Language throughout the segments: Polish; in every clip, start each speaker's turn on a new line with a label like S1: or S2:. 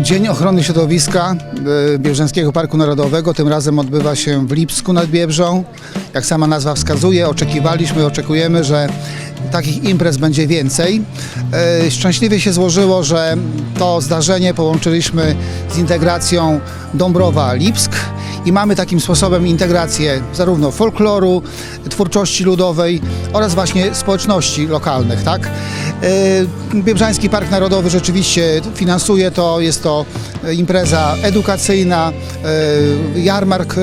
S1: Dzień Ochrony Środowiska e, Biebrzańskiego Parku Narodowego tym razem odbywa się w Lipsku nad Biebrzą. Jak sama nazwa wskazuje, oczekiwaliśmy, oczekujemy, że takich imprez będzie więcej. E, Szczęśliwie się złożyło, że to zdarzenie połączyliśmy z integracją Dąbrowa-Lipsk i mamy takim sposobem integrację zarówno folkloru, twórczości ludowej oraz właśnie społeczności lokalnych, tak? E, Biebrzański Park Narodowy rzeczywiście finansuje to, jest to impreza edukacyjna, e, jarmark e,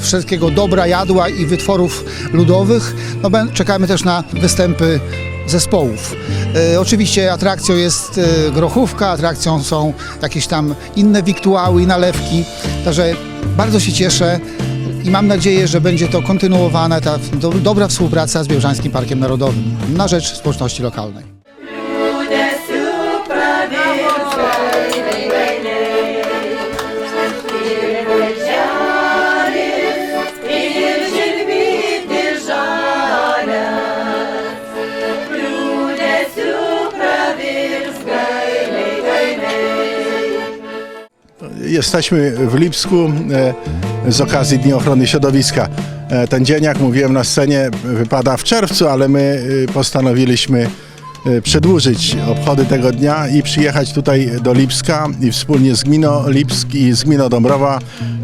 S1: wszelkiego dobra, jadła i wytworów ludowych. No, czekamy też na występy zespołów. Oczywiście atrakcją jest grochówka, atrakcją są jakieś tam inne wiktuały i nalewki, także bardzo się cieszę i mam nadzieję, że będzie to kontynuowana ta do, dobra współpraca z Biebrzańskim Parkiem Narodowym na rzecz społeczności lokalnej.
S2: Jesteśmy w Lipsku e, z okazji Dni Ochrony Środowiska. E, Ten dzień, jak mówiłem na scenie, wypada w czerwcu, ale my e, postanowiliśmy przedłużyć obchody tego dnia i przyjechać tutaj do Lipska i wspólnie z Gminą Lipsk i z Gminą Dąbrowa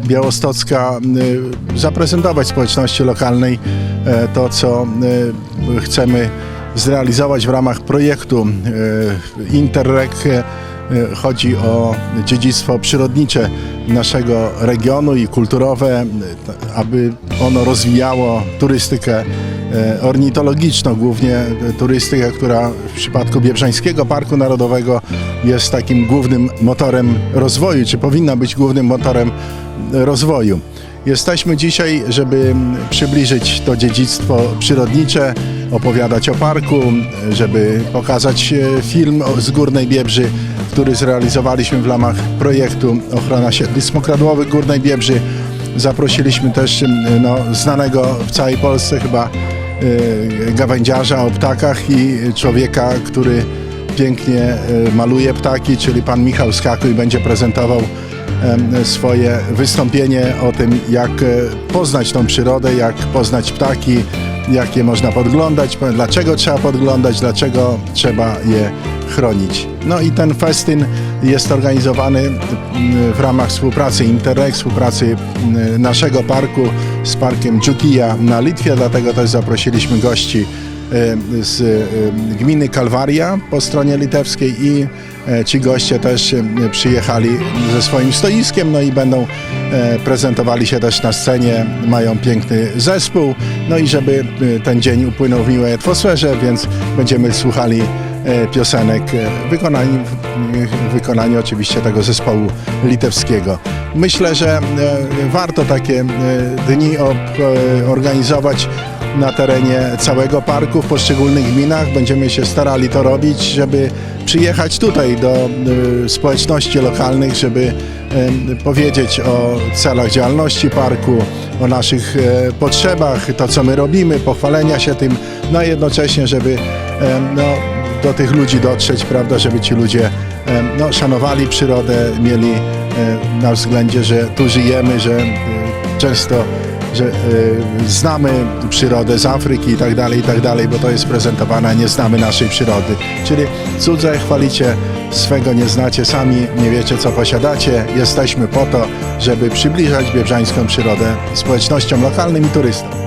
S2: Białostocka zaprezentować społeczności lokalnej to, co chcemy zrealizować w ramach projektu Interreg Chodzi o dziedzictwo przyrodnicze naszego regionu i kulturowe, aby ono rozwijało turystykę e, ornitologiczną, głównie turystykę, która w przypadku Biebrzańskiego Parku Narodowego jest takim głównym motorem rozwoju, czy powinna być głównym motorem rozwoju. Jesteśmy dzisiaj, żeby przybliżyć to dziedzictwo przyrodnicze, opowiadać o parku, żeby pokazać e, film z Górnej Biebrzy, który zrealizowaliśmy w ramach projektu Ochrona Siedlisk Mokradłowych Górnej Biebrzy. Zaprosiliśmy też m, no, znanego w całej Polsce chyba e, gawędziarza o ptakach i człowieka, który pięknie e, maluje ptaki, czyli pan Michał Skakuj będzie prezentował swoje wystąpienie o tym, jak e, poznać tą przyrodę, jak poznać ptaki, jak je można podglądać, po- dlaczego trzeba podglądać, dlaczego trzeba je chronić. No i ten festyn jest organizowany w ramach współpracy Interreg, współpracy naszego parku z parkiem Dżukija na Litwie, dlatego też zaprosiliśmy gości z e, gminy Kalwaria po stronie litewskiej i e, ci goście też przyjechali ze swoim stoiskiem, no i będą prezentowali się też na scenie, mają piękny zespół, no i żeby ten dzień upłynął w miłej atmosferze, więc będziemy słuchali piosenek w wykonaniu oczywiście tego zespołu litewskiego. Myślę, że warto takie dni organizować na terenie całego parku, w poszczególnych gminach. Będziemy się starali to robić, żeby przyjechać tutaj do y, społeczności lokalnych, żeby y, powiedzieć o celach działalności parku, o naszych e, potrzebach, to co my robimy, pochwalenia się tym, no a jednocześnie, żeby no, do tych ludzi dotrzeć, prawda, żeby ci ludzie no, szanowali przyrodę, mieli na względzie, że tu żyjemy, że często że e, znamy przyrodę z Afryki i tak dalej, i tak dalej, bo to jest prezentowane, a nie znamy naszej przyrody. Czyli cudze chwalicie, swego nie znacie, sami nie wiecie, co posiadacie. Jesteśmy po to, żeby przybliżać biebrzańską przyrodę społecznościom lokalnym i turystom.